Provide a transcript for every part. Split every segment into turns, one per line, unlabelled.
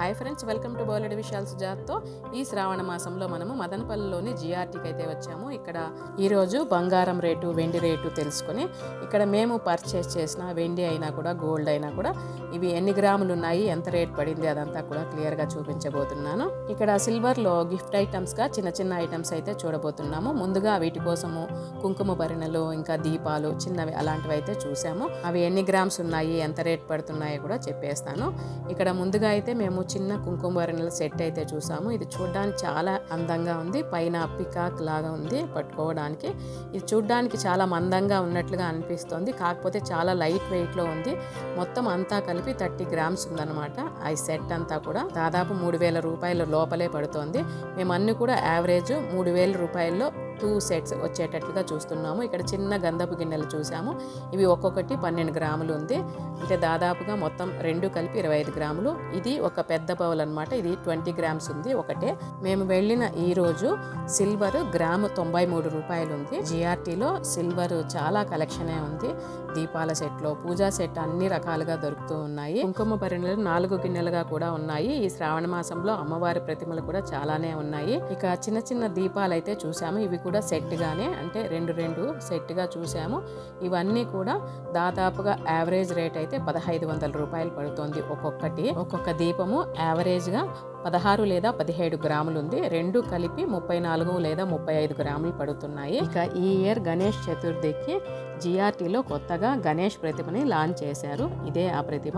Hi friends welcome to బౌలెడ్ విశాల్ సుజాత్తో. ఈ శ్రావణ మాసంలో మనము మదనపల్లిలోని జిఆర్టీకి అయితే వచ్చాము. ఇక్కడ ఈరోజు బంగారం రేటు వెండి రేటు తెలుసుకొని ఇక్కడ మేము పర్చేస్ చేసిన వెండి అయినా కూడా గోల్డ్ అయినా కూడా ఇవి ఎన్ని గ్రాములు ఉన్నాయి ఎంత రేట్ పడింది అదంతా కూడా క్లియర్గా చూపించబోతున్నాను. ఇక్కడ సిల్వర్లో గిఫ్ట్ ఐటమ్స్గా చిన్న చిన్న ఐటమ్స్ అయితే చూడబోతున్నాము. ముందుగా వీటి కోసము కుంకుమ భరిణలు ఇంకా దీపాలు చిన్నవి అలాంటివి అయితే చూసాము. అవి ఎన్ని గ్రామ్స్ ఉన్నాయి ఎంత రేట్ పడుతున్నాయో కూడా చెప్పేస్తాను. ఇక్కడ ముందుగా అయితే మేము చిన్న కుంకుమ భరిణల సెట్ అయితే చూసాము. ఇది చూడడానికి చాలా అందంగా ఉంది. పైన పికాక్ లాగా ఉంది పట్టుకోవడానికి. ఇది చూడడానికి చాలా మందంగా ఉన్నట్లుగా అనిపిస్తుంది. కాకపోతే చాలా లైట్ వెయిట్లో ఉంది. మొత్తం అంతా కలిపి థర్టీ గ్రామ్స్ ఉందన్నమాట. ఆ సెట్ అంతా కూడా దాదాపు మూడు వేల రూపాయల లోపలే పడుతోంది. మేము అన్ని కూడా యావరేజ్ మూడు వేల రూపాయల్లో టూ సెట్స్ వచ్చేటట్లుగా చూస్తున్నాము. ఇక్కడ చిన్న గంధపు గిన్నెలు చూసాము. ఇవి ఒక్కొక్కటి పన్నెండు గ్రాములు ఉంది. అంటే దాదాపుగా మొత్తం రెండు కలిపి ఇరవై ఐదు గ్రాములు. ఇది ఒక పెద్ద బౌల్ అనమాట ఇది ట్వంటీ గ్రామ్స్ ఉంది ఒకటే. మేము వెళ్ళిన ఈ రోజు సిల్వర్ గ్రాము తొంభై మూడు రూపాయలు ఉంది. జిఆర్టీలో సిల్వర్ చాలా కలెక్షనే ఉంది. దీపాల సెట్లో పూజా సెట్ అన్ని రకాలుగా దొరుకుతూ ఉన్నాయి. కుంకుమ పరిణలు నాలుగు గిన్నెలుగా కూడా ఉన్నాయి. ఈ శ్రావణ మాసంలో అమ్మవారి ప్రతిమలు కూడా చాలానే ఉన్నాయి. ఇక చిన్న చిన్న దీపాలు అయితే చూసాము. ఇవి కూడా కూడా సెట్గానే అంటే రెండు రెండు సెట్గా చూసాము. ఇవన్నీ కూడా దాదాపుగా యావరేజ్ రేట్ అయితే పదహైదు వందల రూపాయలు పడుతుంది ఒక్కొక్కటి. ఒక్కొక్క దీపము యావరేజ్గా పదహారు లేదా పదిహేడు గ్రాములు ఉంది రెండు కలిపి ముప్పై నాలుగు లేదా ముప్పై ఐదు గ్రాములు పడుతున్నాయి. ఇక ఈ ఇయర్ గణేష్ చతుర్థికి జిఆర్టీలో కొత్తగా గణేష్ ప్రతిమని లాంచ్ చేశారు. ఇదే ఆ ప్రతిమ.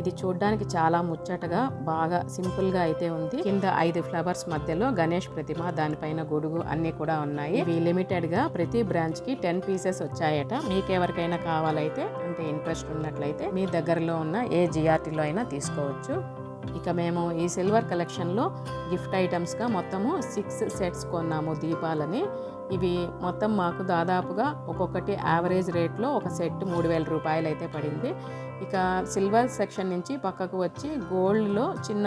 ఇది చూడ్డానికి చాలా ముచ్చటగా బాగా సింపుల్గా అయితే ఉంది. కింద ఐదు ఫ్లవర్స్ మధ్యలో గణేష్ ప్రతిమ దానిపైన గొడుగు అన్ని కూడా ఉన్నాయి. ఇవి లిమిటెడ్గా ప్రతి బ్రాంచ్కి టెన్ పీసెస్ వచ్చాయట. మీకు ఎవరికైనా కావాలైతే అంటే ఇంట్రెస్ట్ ఉన్నట్లయితే మీ దగ్గరలో ఉన్న ఏ జిఆర్టీలో అయినా తీసుకోవచ్చు. ఇక మేము ఈ సిల్వర్ కలెక్షన్లో గిఫ్ట్ ఐటమ్స్గా మొత్తము సిక్స్ సెట్స్ కొన్నాము దీపాలని. ఇవి మొత్తం మాకు దాదాపుగా ఒక్కొక్కటి యావరేజ్ రేట్లో ఒక సెట్ మూడు వేల రూపాయలు అయితే పడింది. ఇక సిల్వర్ సెక్షన్ నుంచి పక్కకు వచ్చి గోల్డ్లో చిన్న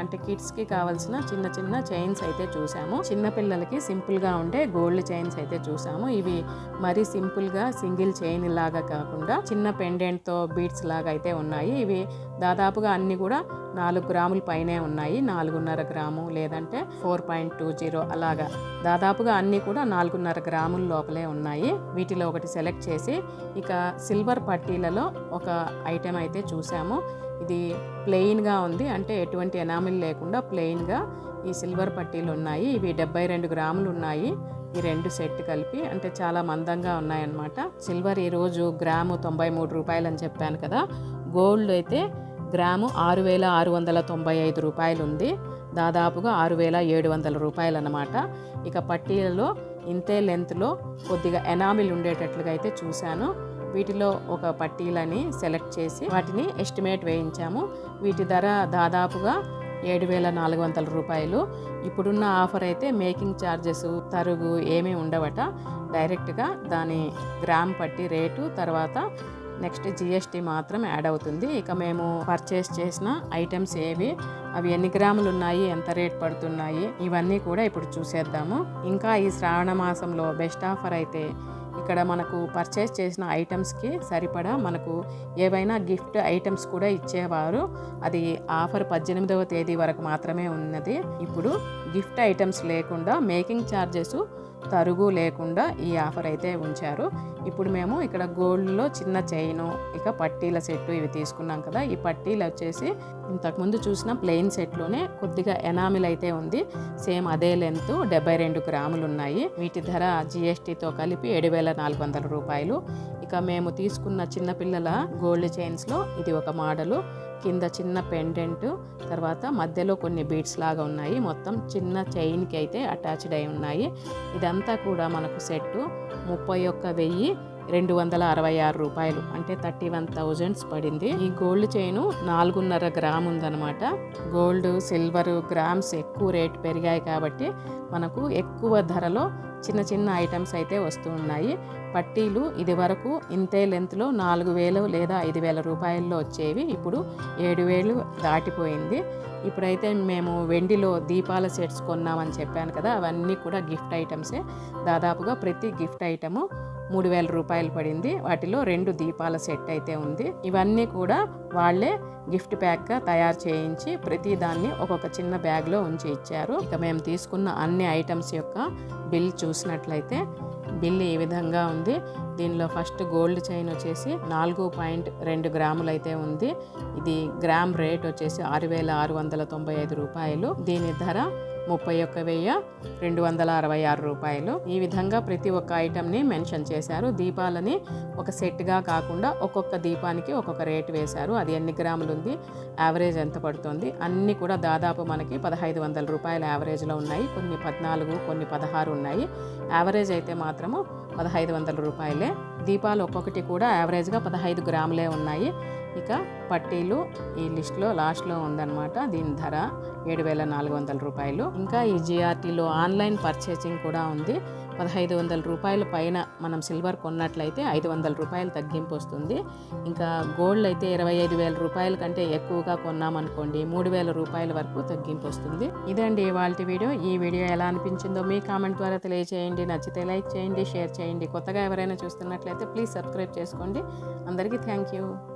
అంటే కిడ్స్కి కావాల్సిన చిన్న చిన్న చైన్స్ అయితే చూసాము. చిన్నపిల్లలకి సింపుల్గా ఉండే గోల్డ్ చైన్స్ అయితే చూసాము. ఇవి మరీ సింపుల్గా సింగిల్ చైన్ లాగా కాకుండా చిన్న పెండెంట్తో బీట్స్ లాగా అయితే ఉన్నాయి. ఇవి దాదాపుగా అన్నీ కూడా నాలుగు గ్రాముల పైనే ఉన్నాయి. నాలుగున్నర గ్రాము లేదంటే ఫోర్ పాయింట్ టూ జీరో అలాగా. దాదాపుగా అన్నీ కూడా నాలుగున్నర గ్రాముల లోపలే ఉన్నాయి. వీటిలో ఒకటి సెలెక్ట్ చేసి ఇక సిల్వర్ పట్టీలలో ఒక ఐటెం అయితే చూసాము. ఇది ప్లెయిన్గా ఉంది. అంటే ఎటువంటి ఎనామిల్ లేకుండా ప్లెయిన్గా ఈ సిల్వర్ పట్టీలు ఉన్నాయి. ఇవి డెబ్బై రెండు గ్రాములు ఉన్నాయి. ఈ రెండు సెట్ కలిపి అంటే చాలా మందంగా ఉన్నాయన్నమాట. సిల్వర్ ఈరోజు గ్రాము తొంభై మూడు రూపాయలు అని చెప్పాను కదా. గోల్డ్ అయితే గ్రాము ఆరు వేల ఆరు వందల తొంభై ఐదు రూపాయలు ఉంది దాదాపుగా ఆరు వేల ఏడు వందల రూపాయలు అన్నమాట ఇక పట్టీలలో ఇంతే లెంత్లో కొద్దిగా ఎనామిల్ ఉండేటట్లుగా అయితే చూశాను. వీటిలో ఒక పట్టీలని సెలెక్ట్ చేసి వాటిని ఎస్టిమేట్ వేయించాము. వీటి ధర దాదాపుగా ఏడు వేల నాలుగు వందల రూపాయలు. ఇప్పుడున్న ఆఫర్ అయితే మేకింగ్ ఛార్జెస్ తరుగు ఏమీ ఉండవట. డైరెక్ట్గా దాని గ్రామ్ పట్టి రేటు తర్వాత నెక్స్ట్ జిఎస్టీ మాత్రం యాడ్ అవుతుంది. ఇక మేము పర్చేస్ చేసిన ఐటమ్స్ ఏవి? అవి ఎన్ని గ్రాములు ఉన్నాయి? ఎంత రేట్ పడుతున్నాయి? ఇవన్నీ కూడా ఇప్పుడు చూసేద్దాము. ఇంకా ఈ శ్రావణ మాసంలో బెస్ట్ ఆఫర్ అయితే ఇక్కడ మనకు పర్చేస్ చేసిన ఐటమ్స్కి సరిపడా మనకు ఏవైనా గిఫ్ట్ ఐటమ్స్ కూడా ఇచ్చేవారు. అది ఆఫర్ పద్దెనిమిదవ తేదీ వరకు మాత్రమే ఉన్నది. ఇప్పుడు గిఫ్ట్ ఐటమ్స్ లేకుండా మేకింగ్ ఛార్జెస్ తరుగు లేకుండా ఈ ఆఫర్ అయితే ఉంచారు. ఇప్పుడు మేము ఇక్కడ గోల్డ్లో చిన్న చైను ఇక పట్టీల సెట్ ఇవి తీసుకున్నాం కదా ఈ పట్టీలు వచ్చేసి ఇంతకుముందు చూసిన ప్లెయిన్ సెట్లోనే కొద్దిగా ఎనామిల్ అయితే ఉంది. సేమ్ అదే లెంత్ డెబ్బై రెండు గ్రాములు ఉన్నాయి. వీటి ధర జిఎస్టీతో కలిపి ఏడు వేల నాలుగు వందల రూపాయలు. ఇక మేము తీసుకున్న చిన్నపిల్లల గోల్డ్ చైన్స్లో ఇది ఒక మోడలు. కింద చిన్న పెండెంట్ తర్వాత మధ్యలో కొన్ని బీడ్స్ లాగా ఉన్నాయి. మొత్తం చిన్న చైన్కి అయితే అటాచ్డ్ అయి ఉన్నాయి. ఇదంతా కూడా మనకు సెట్ ముప్పై ఒక్క వెయ్యి రెండు వందల అరవై ఆరు రూపాయలు. అంటే థర్టీ వన్ థౌజండ్స్ పడింది. ఈ గోల్డ్ చైను నాలుగున్నర గ్రామ్ ఉందన్నమాట. గోల్డ్ సిల్వర్ గ్రామ్స్ ఎక్కువ రేట్ పెరిగాయి కాబట్టి మనకు ఎక్కువ ధరలో చిన్న చిన్న ఐటమ్స్ అయితే వస్తూ ఉన్నాయి. పట్టీలు ఇది వరకు ఇంతే లెంత్లో నాలుగు వేలు లేదా ఐదు వేల రూపాయల్లో వచ్చేవి. ఇప్పుడు ఏడు వేలు దాటిపోయింది. ఇప్పుడైతే మేము వెండిలో దీపాల సెట్స్ కొన్నామని చెప్పాను కదా అవన్నీ కూడా గిఫ్ట్ ఐటమ్సే. దాదాపుగా ప్రతి గిఫ్ట్ ఐటము మూడు వేల రూపాయలు పడింది. వాటిలో రెండు దీపాల సెట్ అయితే ఉంది. ఇవన్నీ కూడా వాళ్ళే గిఫ్ట్ ప్యాక్గా తయారు చేయించి ప్రతి దాన్ని ఒక్కొక్క చిన్న బ్యాగ్లో ఉంచి ఇచ్చారు. ఇక మేము తీసుకున్న అన్ని ఐటమ్స్ యొక్క బిల్ చూసినట్లయితే బిల్ ఈ విధంగా ఉంది. దీనిలో ఫస్ట్ గోల్డ్ చైన్ వచ్చేసి నాలుగు పాయింట్ రెండు గ్రాములు అయితే ఉంది. ఇది గ్రామ్ రేట్ వచ్చేసి ఆరు వేల ఆరు వందల తొంభై ఐదు రూపాయలు. దీని ధర ముప్పై ఒక్క వెయ్యి రెండు వందల అరవై ఆరు రూపాయలు. ఈ విధంగా ప్రతి ఒక్క ఐటమ్ని మెన్షన్ చేశారు. దీపాలని ఒక సెట్గా కాకుండా ఒక్కొక్క దీపానికి ఒక్కొక్క రేటు వేశారు. అది ఎన్ని గ్రాములు ఉంది యావరేజ్ ఎంత పడుతుంది? అన్నీ కూడా దాదాపు మనకి పదహైదు వందల రూపాయల యావరేజ్లో ఉన్నాయి. కొన్ని పద్నాలుగు కొన్ని పదహారు ఉన్నాయి. యావరేజ్ అయితే మాత్రము పదహైదు వందల రూపాయలే. దీపాలు ఒక్కొక్కటి కూడా యావరేజ్గా పదహైదు గ్రాములే ఉన్నాయి. ఇక పట్టీలు ఈ లిస్ట్లో లాస్ట్లో ఉందన్నమాట. దీని ధర ఏడు వేల నాలుగు వందల రూపాయలు. ఇంకా ఈ జిఆర్టీలో ఆన్లైన్ పర్చేసింగ్ కూడా ఉంది. పదహైదు వందల రూపాయల పైన మనం సిల్వర్ కొన్నట్లయితే ఐదు వందల రూపాయలు తగ్గింపు వస్తుంది. ఇంకా గోల్డ్ అయితే ఇరవై ఐదు వేల రూపాయల కంటే ఎక్కువగా కొన్నామనుకోండి మూడు వేల రూపాయల వరకు తగ్గింపు వస్తుంది. ఇదండి ఇవాళ వీడియో. ఈ వీడియో ఎలా అనిపించిందో మీ కామెంట్ ద్వారా తెలియజేయండి నచ్చితే లైక్ చేయండి షేర్ చేయండి. కొత్తగా ఎవరైనా చూస్తున్నట్లయితే ప్లీజ్ సబ్స్క్రైబ్ చేసుకోండి. అందరికీ థ్యాంక్ యూ.